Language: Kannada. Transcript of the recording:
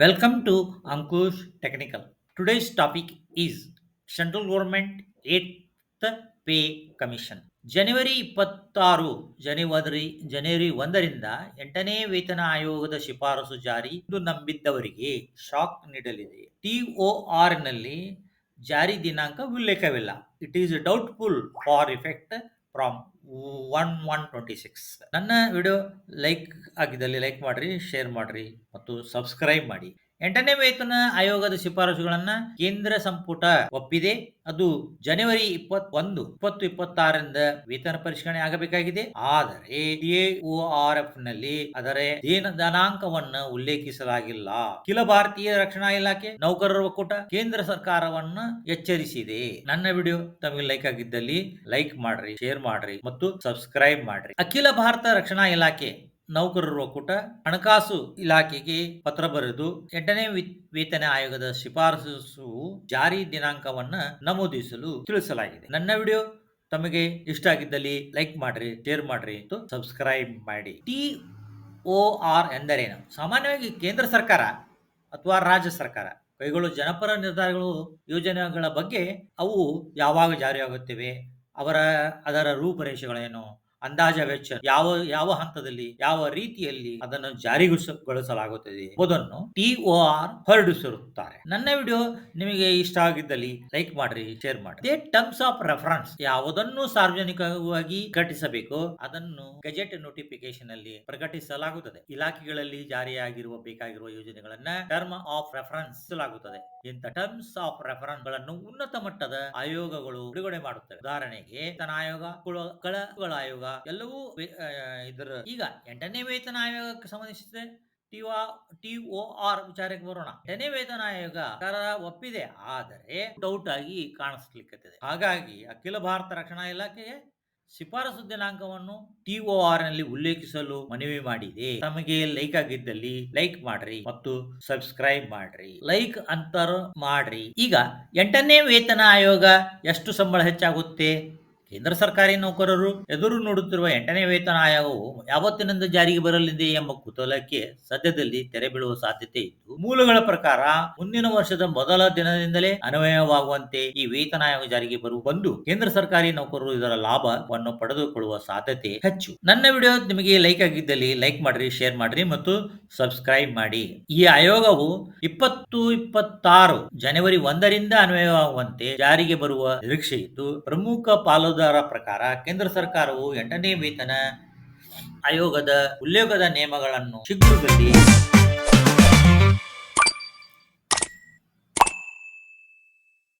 Welcome to Ankush Technical. Today's topic is Central Government 8th Pay Commission. ಜನವರಿ ಇಪ್ಪತ್ತಾರು ಜನವರಿ ಜನವರಿ ಒಂದರಿಂದ ಎಂಟನೇ ವೇತನ ಆಯೋಗದ ಶಿಫಾರಸು ಜಾರಿ ಎಂದು ನಂಬಿದ್ದವರಿಗೆ ಶಾಕ್ ನೀಡಲಿದೆ ಟಿಒಆರ್ನಲ್ಲಿ ಜಾರಿ ದಿನಾಂಕ ಉಲ್ಲೇಖವಿಲ್ಲ it is doubtful for effect from one one twenty six ನನ್ನ ವಿಡಿಯೋ ಲೈಕ್ ಆಗಿದ್ದಲ್ಲಿ ಲೈಕ್ ಮಾಡಿರಿ ಶೇರ್ ಮಾಡಿರಿ ಮತ್ತು ಸಬ್ಸ್ಕ್ರೈಬ್ ಮಾಡಿ. ಎಂಟನೇ ವೇತನ ಆಯೋಗದ ಶಿಫಾರಸುಗಳನ್ನ ಕೇಂದ್ರ ಸಂಪುಟ ಒಪ್ಪಿದೆ. ಅದು ಜನವರಿ ಇಪ್ಪತ್ತೊಂದು, ಇಪ್ಪತ್ತು ಇಪ್ಪತ್ತಾರರಿಂದ ವೇತನ ಪರಿಷ್ಕರಣೆ ಆಗಬೇಕಾಗಿದೆ. ಆದರೆ ಆರ್ ಎಫ್ನಲ್ಲಿ ಅದರ ದೇನ ದಿನಾಂಕವನ್ನು ಉಲ್ಲೇಖಿಸಲಾಗಿಲ್ಲ. ಅಖಿಲ ಭಾರತೀಯ ರಕ್ಷಣಾ ಇಲಾಖೆ ನೌಕರರ ಒಕ್ಕೂಟ ಕೇಂದ್ರ ಸರ್ಕಾರವನ್ನ ಎಚ್ಚರಿಸಿದೆ. ನನ್ನ ವಿಡಿಯೋ ತಮಗೆ ಲೈಕ್ ಆಗಿದ್ದಲ್ಲಿ ಲೈಕ್ ಮಾಡ್ರಿ, ಶೇರ್ ಮಾಡ್ರಿ ಮತ್ತು ಸಬ್ಸ್ಕ್ರೈಬ್ ಮಾಡ್ರಿ. ಅಖಿಲ ಭಾರತ ರಕ್ಷಣಾ ಇಲಾಖೆ ನೌಕರರ ಒಕ್ಕೂಟ ಹಣಕಾಸು ಇಲಾಖೆಗೆ ಪತ್ರ ಬರೆದು ಎಂಟನೇ ವೇತನ ಆಯೋಗದ ಶಿಫಾರಸು ಜಾರಿ ದಿನಾಂಕವನ್ನ ನಮೂದಿಸಲು ತಿಳಿಸಲಾಗಿದೆ. ನನ್ನ ವಿಡಿಯೋ ತಮಗೆ ಇಷ್ಟ ಆಗಿದ್ದಲ್ಲಿ ಲೈಕ್ ಮಾಡ್ರಿ, ಶೇರ್ ಮಾಡ್ರಿ ಮತ್ತು ಸಬ್ಸ್ಕ್ರೈಬ್ ಮಾಡಿ. ಟಿ ಒ ಆರ್ ಎಂದರೇನು? ಸಾಮಾನ್ಯವಾಗಿ ಕೇಂದ್ರ ಸರ್ಕಾರ ಅಥವಾ ರಾಜ್ಯ ಸರ್ಕಾರ ಕೈಗೊಳ್ಳುವ ಜನಪರ ನಿರ್ಧಾರಗಳು, ಯೋಜನೆಗಳ ಬಗ್ಗೆ ಅವು ಯಾವಾಗ ಜಾರಿಯಾಗುತ್ತಿವೆ, ಅವರ, ಅದರ ರೂಪರೇಷೆಗಳೇನು ಅಂದಾಜ ವೆಚ್ಚ ಯಾವ ಯಾವ ಹಂತದಲ್ಲಿ, ಯಾವ ರೀತಿಯಲ್ಲಿ ಅದನ್ನು ಜಾರಿಗೊಳಿಸಲಾಗುತ್ತದೆ ಎಂಬುದನ್ನು ಟಿಒಆರ್ ಹೊರಡಿಸಿರುತ್ತಾರೆ. ನನ್ನ ವಿಡಿಯೋ ನಿಮಗೆ ಇಷ್ಟ ಆಗಿದ್ದಲ್ಲಿ ಲೈಕ್ ಮಾಡ್ರಿ, ಶೇರ್ ಮಾಡಿ ಟರ್ಮ್ಸ್ ಆಫ್ ರೆಫರೆನ್ಸ್ ಯಾವುದನ್ನು ಸಾರ್ವಜನಿಕವಾಗಿ ಪ್ರಕಟಿಸಬೇಕು, ಅದನ್ನು ಗೆಜೆಟ್ ನೋಟಿಫಿಕೇಶನ್ ಅಲ್ಲಿ ಪ್ರಕಟಿಸಲಾಗುತ್ತದೆ. ಇಲಾಖೆಗಳಲ್ಲಿ ಜಾರಿಯಾಗಿರುವ, ಬೇಕಾಗಿರುವ ಯೋಜನೆಗಳನ್ನ ಟರ್ಮ್ ಆಫ್ ರೆಫರೆನ್ಸ್ ಲಾಗುತ್ತದೆ ಇಂಥ ಟರ್ಮ್ಸ್ ಆಫ್ ರೆಫರೆನ್ಸ್ಗಳನ್ನು ಉನ್ನತ ಮಟ್ಟದ ಆಯೋಗಗಳು ಬಿಡುಗಡೆ ಮಾಡುತ್ತವೆ. ಉದಾಹರಣೆಗೆ ಆಯೋಗ ಕುಳ- ಕಳಗಳ ಎಲ್ಲವೂ ಇದರ, ಈಗ ಎಂಟನೇ ವೇತನ ಆಯೋಗಕ್ಕೆ ಸಂಬಂಧಿಸಿದ ಒ ಆರ್ ವಿಚಾರಕ್ಕೆ ಬರೋಣ. ಎಂಟನೇ ವೇತನ ಆಯೋಗ ಒಪ್ಪಿದೆ, ಆದರೆ ಡೌಟ್ ಆಗಿ ಕಾಣಿಸ್ಲಿಕ್ಕೆ ಹಾಗಾಗಿ ಅಖಿಲ ಭಾರತ ರಕ್ಷಣಾ ಇಲಾಖೆಗೆ ಶಿಫಾರಸು ದಿನಾಂಕವನ್ನು ಟಿಒಆರ್ನಲ್ಲಿ ಉಲ್ಲೇಖಿಸಲು ಮನವಿ ಮಾಡಿದೆ. ತಮಗೆ ಲೈಕ್ ಆಗಿದ್ದಲ್ಲಿ ಲೈಕ್ ಮಾಡ್ರಿ ಮತ್ತು ಸಬ್ಸ್ಕ್ರೈಬ್ ಮಾಡ್ರಿ. ಲೈಕ್ ಅಂತರ್ ಮಾಡ್ರಿ. ಈಗ ಎಂಟನೇ ವೇತನ ಆಯೋಗ ಎಷ್ಟು ಸಂಬಳ ಹೆಚ್ಚಾಗುತ್ತೆ? ಕೇಂದ್ರ ಸರ್ಕಾರಿ ನೌಕರರು ಎದುರು ನೋಡುತ್ತಿರುವ ಎಂಟನೇ ವೇತನ ಆಯೋಗವು ಯಾವತ್ತಿನಿಂದ ಜಾರಿಗೆ ಬರಲಿದೆ ಎಂಬ ಕುತೂಹಲಕ್ಕೆ ಸದ್ಯದಲ್ಲಿ ತೆರೆ ಬೀಳುವ ಸಾಧ್ಯತೆ ಇದ್ದು, ಮೂಲಗಳ ಪ್ರಕಾರ ಮುಂದಿನ ವರ್ಷದ ಮೊದಲ ದಿನದಿಂದಲೇ ಅನ್ವಯವಾಗುವಂತೆ ಈ ವೇತನ ಆಯೋಗ ಜಾರಿಗೆ ಬರುವ ಬಂದು ಕೇಂದ್ರ ಸರ್ಕಾರಿ ನೌಕರರು ಇದರ ಲಾಭವನ್ನು ಪಡೆದುಕೊಳ್ಳುವ ಸಾಧ್ಯತೆ ಹೆಚ್ಚು. ನನ್ನ ವಿಡಿಯೋ ನಿಮಗೆ ಲೈಕ್ ಆಗಿದ್ದಲ್ಲಿ ಲೈಕ್ ಮಾಡ್ರಿ, ಶೇರ್ ಮಾಡ್ರಿ ಮತ್ತು ಸಬ್ಸ್ಕ್ರೈಬ್ ಮಾಡಿ. ಈ ಆಯೋಗವು ಇಪ್ಪತ್ತು ಇಪ್ಪತ್ತಾರು ಜನವರಿ ಒಂದರಿಂದ ಅನ್ವಯವಾಗುವಂತೆ ಜಾರಿಗೆ ಬರುವ ನಿರೀಕ್ಷೆ ಇದ್ದು, ಪ್ರಮುಖ ಪಾಲುದಾರ ಪ್ರಕಾರ ಕೇಂದ್ರ ಸರ್ಕಾರವು ಎಂಟನೇ ವೇತನ ಆಯೋಗದ ಉಲ್ಲೇಖದ ನಿಯಮಗಳನ್ನು ಶೀಘ್ರದಲ್ಲಿ